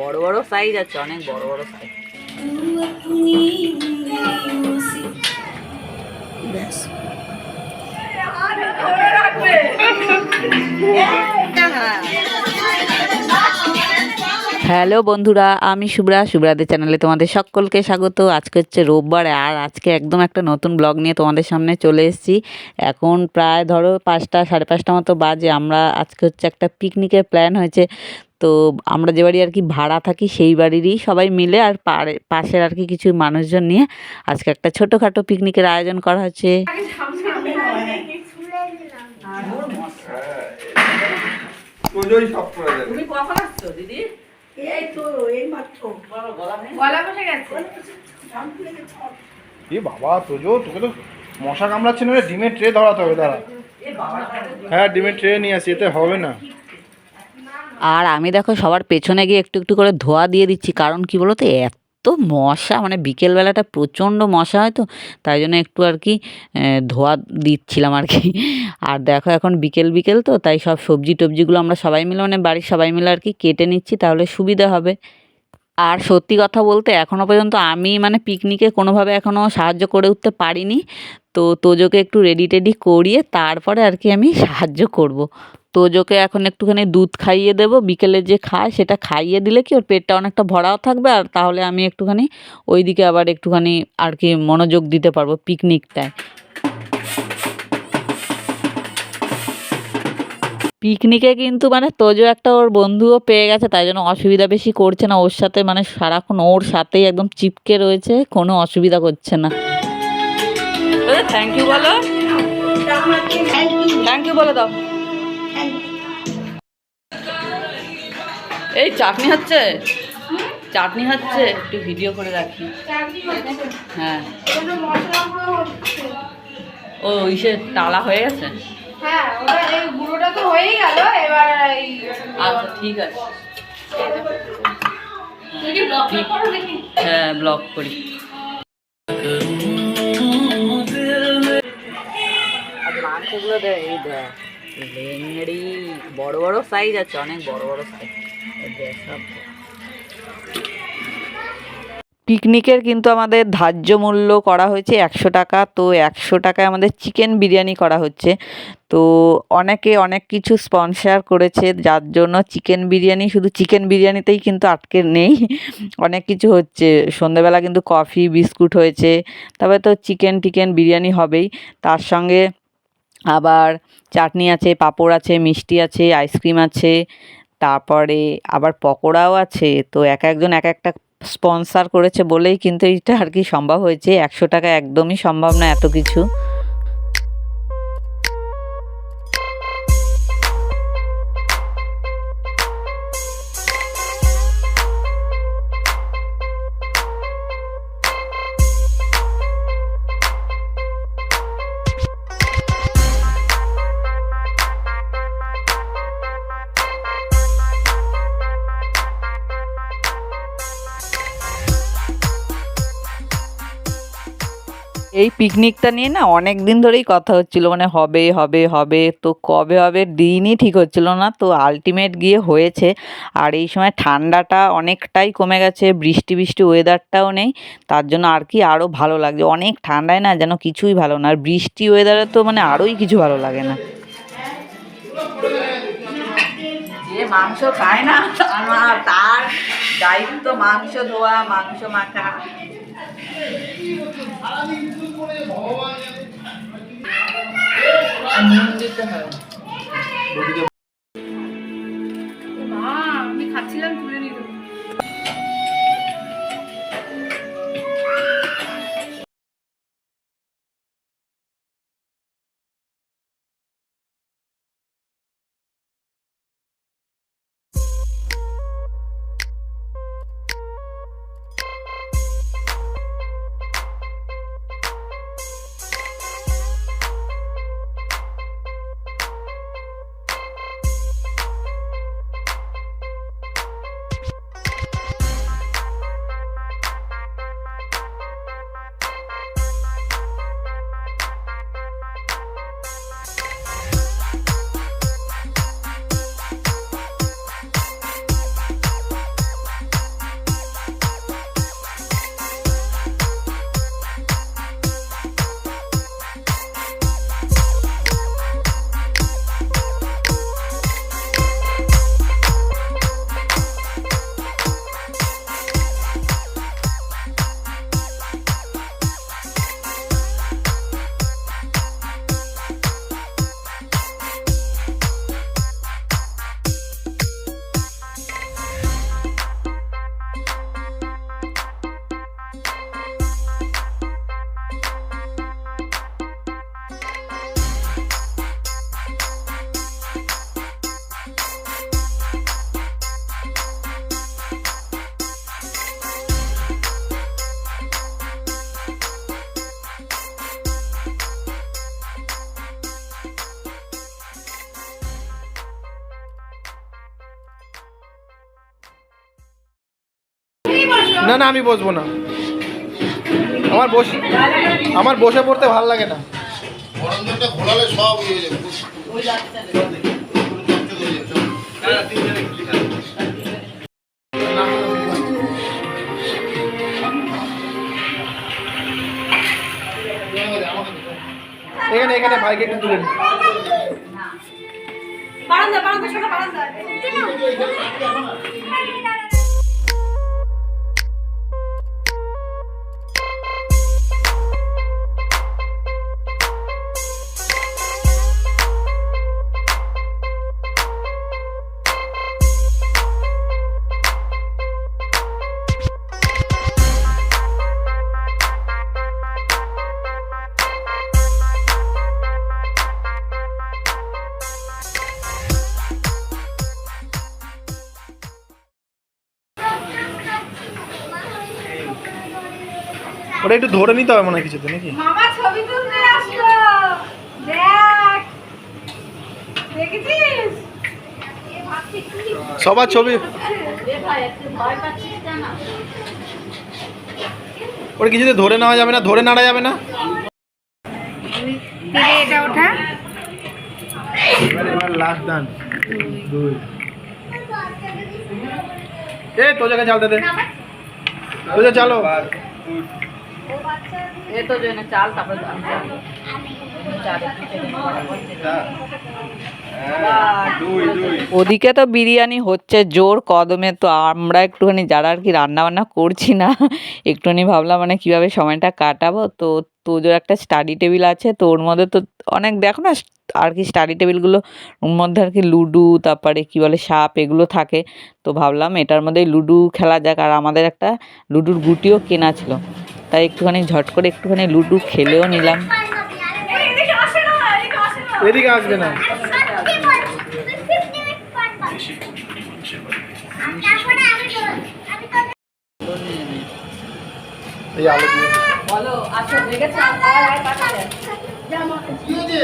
বড় বড় সাইজ আছে অনেক বড় বড় সাইজ হ্যালো বন্ধুরা আমি শুভ্রা শুভ্রাদের চ্যানেলে তোমাদের সকলকে স্বাগত। আজকে হচ্ছে রোববার আর আজকে একদম একটা নতুন ব্লগ নিয়ে তোমাদের সামনে চলে এসেছি। এখন প্রায় ধরো পাঁচটা সাড়ে পাঁচটা মতো বাজে। আমরা আজকে হচ্ছে একটা পিকনিকের প্ল্যান হয়েছে। তো আমরা যে বাড়ি আর কি ভাড়া থাকি সেই বাড়িরই সবাই মিলে আর পাড়ে পাশের আর কি কিছু মানুষজন নিয়ে আজকে একটা ছোটোখাটো পিকনিকের আয়োজন করা হচ্ছে। এ বাবা তোজো তোকে তো মশা কামড়াচ্ছে না ডিমের ট্রে ধরাতে হবে দাঁড়া। হ্যাঁ ডিমের ট্রে নিয়ে আসি এতে হবে না। আর আমি দেখো সবার পেছনে গিয়ে একটু একটু করে ধোয়া দিয়ে দিচ্ছি। কারণ কি বলো তো এত মশা মানে বিকেলবেলাটা প্রচণ্ড মশা হয় তো, তাই জন্য একটু আর কি ধোয়া দিচ্ছিলাম আর কি। আর দেখো এখন বিকেল বিকেল তো, তাই সব সবজি টবজিগুলো আমরা সবাই মিলে মানে বাড়ির সবাই মিলে আর কি কেটে নিচ্ছি, তাহলে সুবিধা হবে। আর সত্যি কথা বলতে এখনও পর্যন্ত আমি মানে পিকনিকে কোনোভাবে এখনও সাহায্য করে উঠতে পারিনি তো তোজোকে একটু রেডি টেডি করিয়ে তারপরে আর কি আমি সাহায্য করব। তোজোকে এখন একটুখানি দুধ খাইয়ে দেবো, বিকেলে যে খায় সেটা খাইয়ে দিলে কি ওর পেটটা অনেকটা ভরাও থাকবে আর তাহলে আমি একটুখানি ওইদিকে আবার একটুখানি আর কি মনোযোগ দিতে পারব পিকনিকটায় পিকনিকে কিন্তু মানে তোজো একটা ওর বন্ধুও পেয়ে গেছে, তাই জন্য অসুবিধা বেশি করছে না। ওর সাথে মানে সারাক্ষণ ওর সাথেই একদম চিপকে রয়েছে, কোনো অসুবিধা করছে না। থ্যাংক ইউ বলো। থ্যাংক ইউ দাও। এই চাটনি হচ্ছে? চাটনি হচ্ছে, একটু ভিডিও করে রাখি হ্যাঁ। ও, ইসে টালা হয়ে গেছে? হ্যাঁ ওটা এই গুঁড়োটা তো হয়েই গেল এবার এই আচ্ছা ঠিক আছে। হ্যাঁ ব্লগ করি। মাংসগুলো এই লেংড়ি বড় বড় সাইজ আছে অনেক বড় বড় সাইজ সব। পিকনিকের কিন্তু আমাদের ধার্য মূল্য করা হয়েছে একশো টাকা। তো একশো টাকায় আমাদের চিকেন বিরিয়ানি করা হচ্ছে। তো অনেকে অনেক কিছু স্পন্সার করেছে, যার জন্য চিকেন বিরিয়ানি, শুধু চিকেন বিরিয়ানিতেই কিন্তু আটকে নেই। অনেক কিছু হচ্ছে। সন্ধ্যেবেলা কিন্তু কফি, বিস্কুট হয়েছে। তবে তো চিকেন টিকেন বিরিয়ানি হবেই। তার সঙ্গে আবার চাটনি আছে, পাঁপড় আছে, মিষ্টি আছে, আইসক্রিম আছে। তারপরে আবার পকোড়াও আছে। তো এক একজন এক একটা স্পন্সার করেছে বলেই কিন্তু এটা আর কি সম্ভব হয়েছে। একশো টাকা একদমই সম্ভব না এত কিছু। এই পিকনিকটা নিয়ে না অনেক দিন ধরেই কথা হচ্ছিল মানে হবে হবে হবে, তো কবে হবে দিনই ঠিক হচ্ছিল না, তো আলটিমেট গিয়ে হয়েছে। আর এই সময় ঠান্ডাটা অনেকটাই কমে গেছে, বৃষ্টি বৃষ্টি ওয়েদারটাও নেই, তার জন্য আর কি আরও ভালো লাগছে। অনেক ঠান্ডায় না যেন কিছুই ভালো না, আর বৃষ্টি ওয়েদারে তো মানে আরোই কিছু ভালো লাগে না। মাংস খায় না আমার তার দায়িত্ব মাংস ধোয়া, মাংস মাখা। নুন না না আমি বসবো না আমার বসে আমার বসে পড়তে ভালো লাগে না ইয়ে হয়ে হয়ে। এখানে এখানে ভাইকে একটু তুলে বারান্দা বারান্দা বারান্দা ওটা একটু ধরে নিতে হবে মনে হয় কিছুতে নাকি? মামা ছবি তুলতে আসলো। দেখ। দেখেছিস? সবার ছবি। ওটা কিছুতে ধরে নেওয়া যাবে না ধরে নাড়া যাবে না। ফিরে এটা ওঠা। লাস্ট ডান দুই এ তো জায়গায় চালতে দে তো চালো তারপরে ওদিকে তো বিরিয়ানি হচ্ছে জোর কদমে তো আমরা একটুখানি যারা আর কি রান্না বান্না করছি না একটুখানি ভাবলাম মানে কীভাবে সময়টা কাটাবো। তো তোজোর একটা স্টাডি টেবিল আছে তো ওর মধ্যে তো অনেক দেখো না আর কি স্টাডি টেবিলগুলো ওর মধ্যে আর কি লুডু তারপরে কি বলে সাপ এগুলো থাকে। তো ভাবলাম এটার মধ্যেই লুডু খেলা যাক আর আমাদের একটা লুডোর গুটিও কেনা ছিল। তাই একটুখানি ঝট করে একটুখানি লুডু খেলেও নিলাম এদিকে আসে না এদিকে আসে না এদিকে আসবে না এই আলো দিয়ে বলো আচ্ছা দেখেছ কি হয়েছে?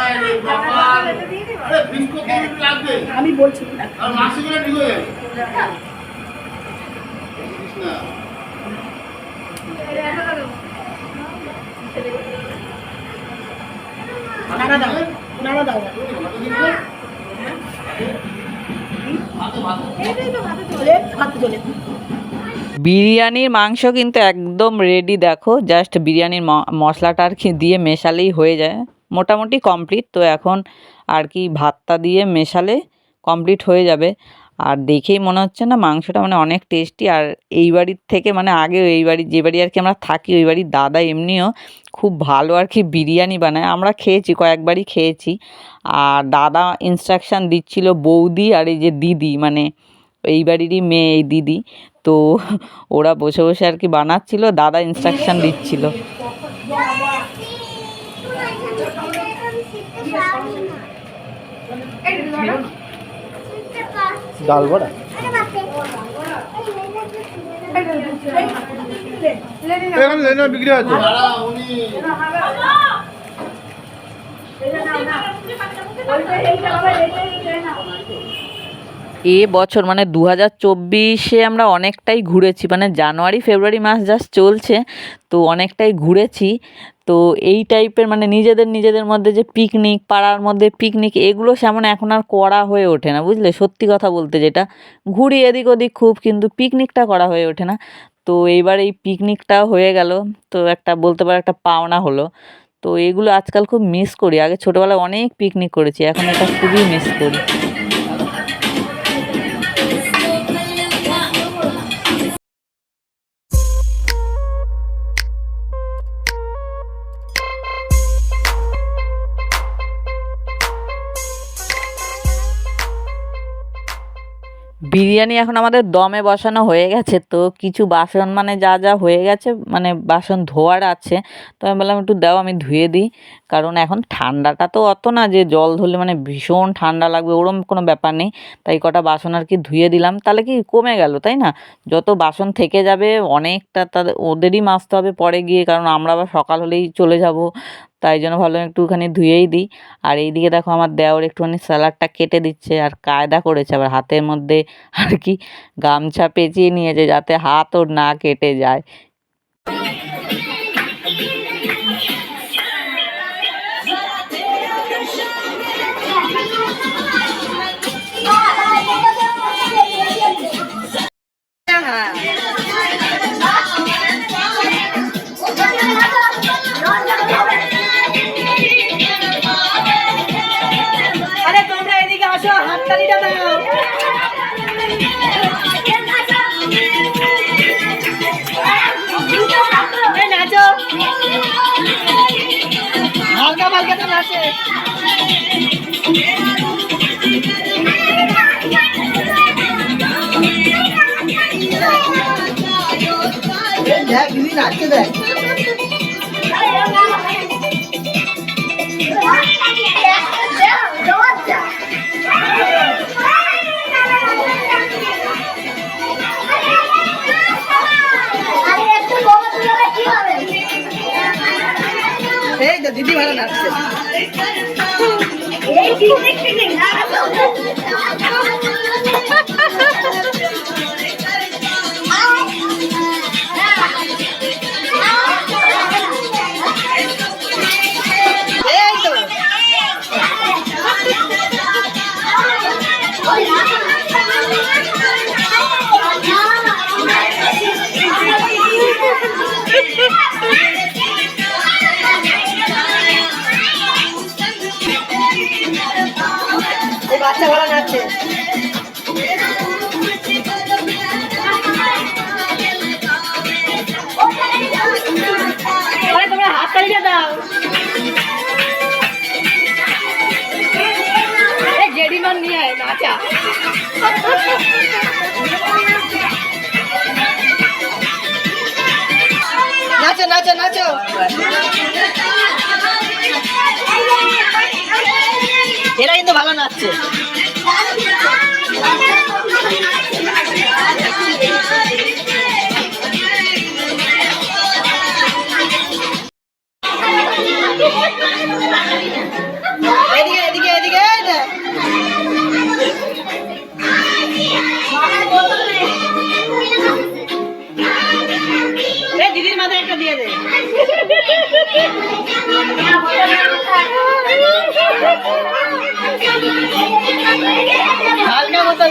আরে বাবা। আরে বিস্কুট দিয়ে লাগবে। আমি বলছি আর মাসিগুলো ঠিক হয়ে যাবে। না। নাড়া দাও নাড়া দাও এইটাই তো ভাতে চলে ভাতে চলে বিরিয়ানির মাংস কিন্তু একদম রেডি দেখো জাস্ট বিরিয়ানির মশলাটা আর কি দিয়ে মেশালেই হয়ে যায়। মোটামুটি কমপ্লিট তো এখন আর কি ভাতটা দিয়ে মেশালে কমপ্লিট হয়ে যাবে। আর দেখেই মনে হচ্ছে না মাংসটা মানে অনেক টেস্টি। আর এই বাড়ির থেকে মানে আগে এই বাড়ি, যে বাড়ি আর কি আমরা থাকি, ওই বাড়ির দাদা এমনিও খুব ভালো আর কি বিরিয়ানি বানায়। আমরা খেয়েছি, কয়েকবারই খেয়েছি। আর দাদা ইনস্ট্রাকশান দিচ্ছিল বৌদি আর এই যে দিদি মানে এই বাড়িরই মেয়ে, এই দিদি। তো ওরা বসে বসে আর কি বানাচ্ছিল, দাদা ইনস্ট্রাকশান দিচ্ছিল। ডাল বড়া? এখানে লেনা বিক্রি আছে। এ বছর মানে দু হাজার চব্বিশে আমরা অনেকটাই ঘুরেছি মানে জানুয়ারি ফেব্রুয়ারি মাস জাস্ট চলছে তো অনেকটাই ঘুরেছি। তো এই টাইপের মানে নিজেদের নিজেদের মধ্যে যে পিকনিক পাড়ার মধ্যে পিকনিক এগুলো সেমন এখন আর করা হয়ে ওঠে না, বুঝলে? সত্যি কথা বলতে যেটা, ঘুরি এদিক ওদিক খুব কিন্তু পিকনিকটা করা হয়ে ওঠে না। তো এইবার এই পিকনিকটা হয়ে গেল, তো একটা বলতে পারো একটা পাওনা হলো। তো এগুলো আজকাল খুব মিস করি, আগে ছোটোবেলায় অনেক পিকনিক করেছি, এখন এটা খুবই মিস করি। বিরিয়ানি এখন আমাদের দমে বসানো হয়ে গেছে, তো কিছু বাসন মানে যা যা হয়ে গেছে মানে বাসন ধোয়ার আছে, তো আমি বললাম একটু দাও আমি ধুয়ে দিই। কারণ এখন ঠান্ডাটা তো অত না যে জল ধরলে মানে ভীষণ ঠান্ডা লাগবে, ওরম কোনো ব্যাপার নেই। তাই কটা বাসন আর কি ধুয়ে দিলাম, তাহলে কি কমে গেল, তাই না? যত বাসন থেকে যাবে অনেকটা তাদের, ওদেরই মাজতে হবে পরে গিয়ে, কারণ আমরা আবার সকাল হলেই চলে যাব। তাই জন্য ভাবলাম একটুখানি ধুয়েই দিই। আর এইদিকে দেখো আমার দেওর একটুখানি স্যালাডটা কেটে দিচ্ছে আর কায়দা করেছে আবার হাতের মধ্যে আর কি গামছা পেঁচিয়ে নিয়েছে যাতে হাত ওর না কেটে যায়। আরে হাততালিটা দাও। হালকা হালকা তো নাচে দেখ দিদি নাচতে দেখ। দিদি ভালো নাচছে এই এরা কিন্তু ভালো নাচছে।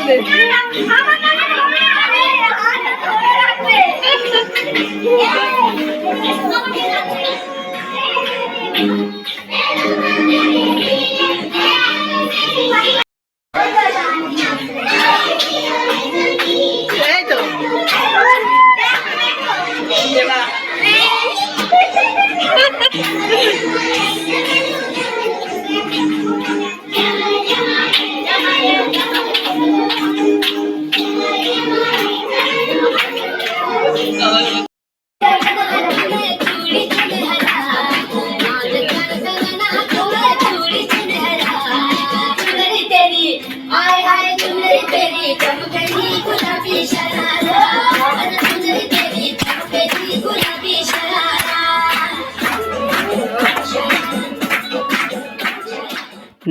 হালকা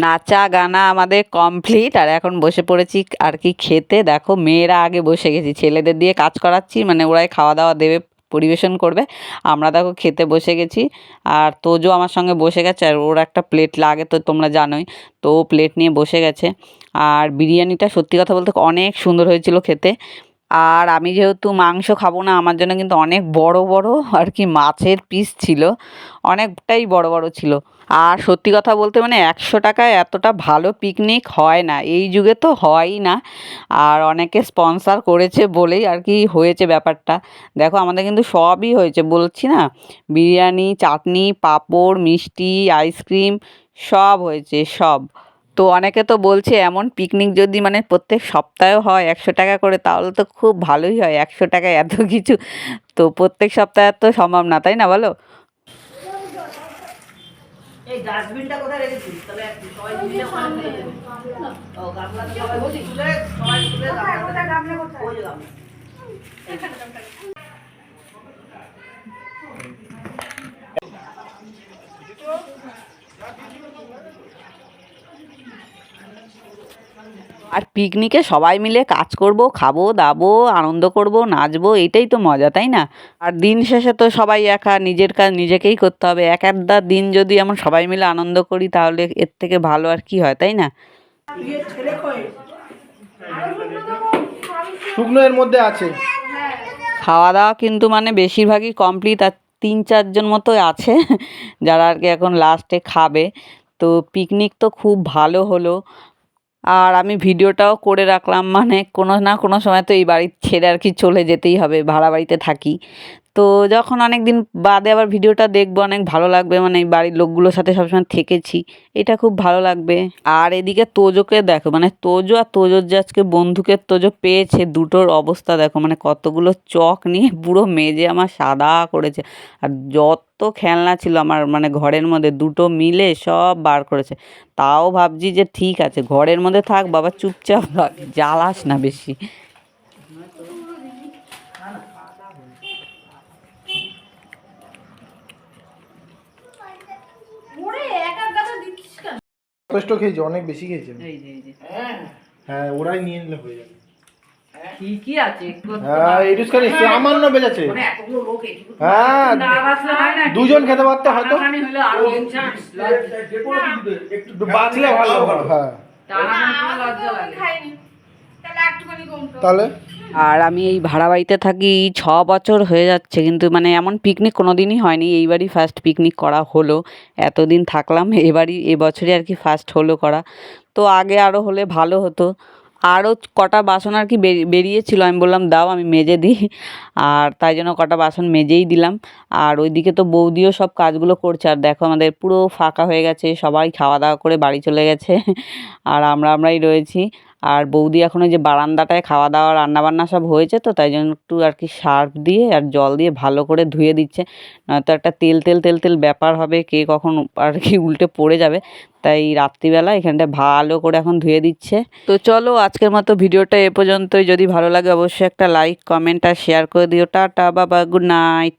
নাচা গানা আমাদের কমপ্লিট আর এখন বসে পড়েছি আর কি খেতে। দেখো, মেয়েরা আগে বসে গেছি, ছেলেদের দিয়ে কাজ করাচ্ছি মানে ওরাই খাওয়া দাওয়া দেবে, পরিবেশন করবে। আমরা দেখো খেতে বসে গেছি, আর তোজো আমার সঙ্গে বসে গেছে, আর ওর একটা প্লেট লাগে তো তোমরা জানোই, তো ও প্লেট নিয়ে বসে গেছে। আর বিরিয়ানিটা সত্যি কথা বলতে অনেক সুন্দর হয়েছিল খেতে। আর আমি যেহেতু মাংস খাব না, আমার জন্য কিন্তু অনেক বড় বড় আর কি মাছের পিস ছিল, অনেকটাই বড় বড় ছিল। আর সত্যি কথা বলতে মানে একশো টাকায় এতটা ভালো পিকনিক হয় না। এই যুগে তো হয়ই না। আর অনেকে স্পন্সার করেছে বলেই আর কি হয়েছে ব্যাপারটা। দেখো আমাদের কিন্তু সবই হয়েছে। বলছি না, বিরিয়ানি, চাটনি, পাঁপড়, মিষ্টি আইসক্রিম সব হয়েছে, সব। তো অনেকে তো বলছে এমন পিকনিক যদি মানে প্রত্যেক সপ্তাহে হয় একশো টাকা করে, তাহলে তো খুব ভালোই হয়। একশো টাকায় এত কিছু তো প্রত্যেক সপ্তাহে তো সম্ভব না, তাই না বলো? এই ডাস্টবিনটা কোথায় রেখেছিস? তাহলে সবাই মিলে ওখানে ফেলে কোথায় ওই আর পিকনিকে সবাই মিলে কাজ করব খাব দাবো আনন্দ করব নাচবো এটাই তো মজা তাই না? আর দিন শেষে তো সবাই একা নিজের কাজ নিজেকেই করতে হবে। এক একটা দিন যদি আমরা সবাই মিলে আনন্দ করি তাহলে এর থেকে ভালো আর কি হয় তাই না? শুকনো এর মধ্যে আছে। খাওয়া দাওয়া কিন্তু মানে বেশিরভাগই কমপ্লিট আর তিন চারজন মতো আছে যারা আর কি এখন লাস্টে খাবে। তো পিকনিক তো খুব ভালো হলো। আর আমি ভিডিওটাও করে রাখলাম মানে কোনো না কোনো সময় তো এই বাড়ির ছেড়ে আর কি চলে যেতেই হবে, ভাড়া বাড়িতে থাকি। তো যখন অনেক দিন বাদে আবার ভিডিওটা দেখব, অনেক ভালো লাগবে মানে বাড়ির লোকগুলোর সাথে সবসময় থেকেছি, এটা খুব ভালো লাগবে। আর এদিকে তোজোকে দেখো মানে তোজো আর তোজোর যে আজকে বন্ধুকে তোজো পেয়েছে, দুটোর অবস্থা দেখো মানে কতগুলো চক নিয়ে পুরো মেজে আমার সাদা করেছে, আর যত খেলনা ছিল আমার মানে ঘরের মধ্যে, দুটো মিলে সব বার করেছে। তাও ভাবছি যে ঠিক আছে, ঘরের মধ্যে থাক, বাবা চুপচাপ থাক, জ্বালাস না বেশি ওরে এক এক গাদা দিচ্ছিস কেন যথেষ্ট খেয়েছে অনেক বেশি খেয়েছে। এই যে এই যে। হ্যাঁ ওরাই নিয়ে নিলে হয়ে যাবে। ঠিকই আছে? হ্যাঁ এইটুখানি সামান্য বেঁচেছে এতগুলো লোক এইটুকু হ্যাঁ দুজন খেতে পারতো হয়তো। একটু বাঁচলে ভালো হ্যাঁ। খাইনি। তাহলে আর আমি এই ভাড়া বাড়িতে থাকি ছ বছর হয়ে যাচ্ছে কিন্তু মানে এমন পিকনিক কোনো দিনই হয়নি এইবারই ফার্স্ট পিকনিক করা হলো এতদিন থাকলাম এবারই এবছরই আর কি ফার্স্ট হলো করা। তো আগে আরও হলে ভালো হতো। আরও কটা বাসন আর কি বেরি- বেরিয়েছিল আমি বললাম দাও আমি মেজে দিই। আর তাই জন্য কটা বাসন মেজেই দিলাম। আর ওইদিকে তো বৌদিও সব কাজগুলো করছে আর দেখো আমাদের পুরো ফাঁকা হয়ে গেছে সবাই খাওয়া দাওয়া করে বাড়ি চলে গেছে। আর আমরা আমরাই রয়েছি। আর বৌদি এখন ওই যে বারান্দাটায় খাওয়া দাওয়া, রান্নাবান্না সব হয়েছে তো, তাই জন্য একটু আর কি সার্ফ দিয়ে আর জল দিয়ে ভালো করে ধুয়ে দিচ্ছে। নয়তো একটা তেল তেল তেল তেল ব্যাপার হবে কে কখন আর কি উল্টে পড়ে যাবে। তাই রাত্রিবেলা এখানটা ভালো করে এখন ধুয়ে দিচ্ছে। তো চলো আজকের মতো ভিডিওটা এ পর্যন্তই। যদি ভালো লাগে অবশ্যই একটা লাইক, কমেন্ট আর শেয়ার করে দিও। টাটা, বাবা, গুড নাইট।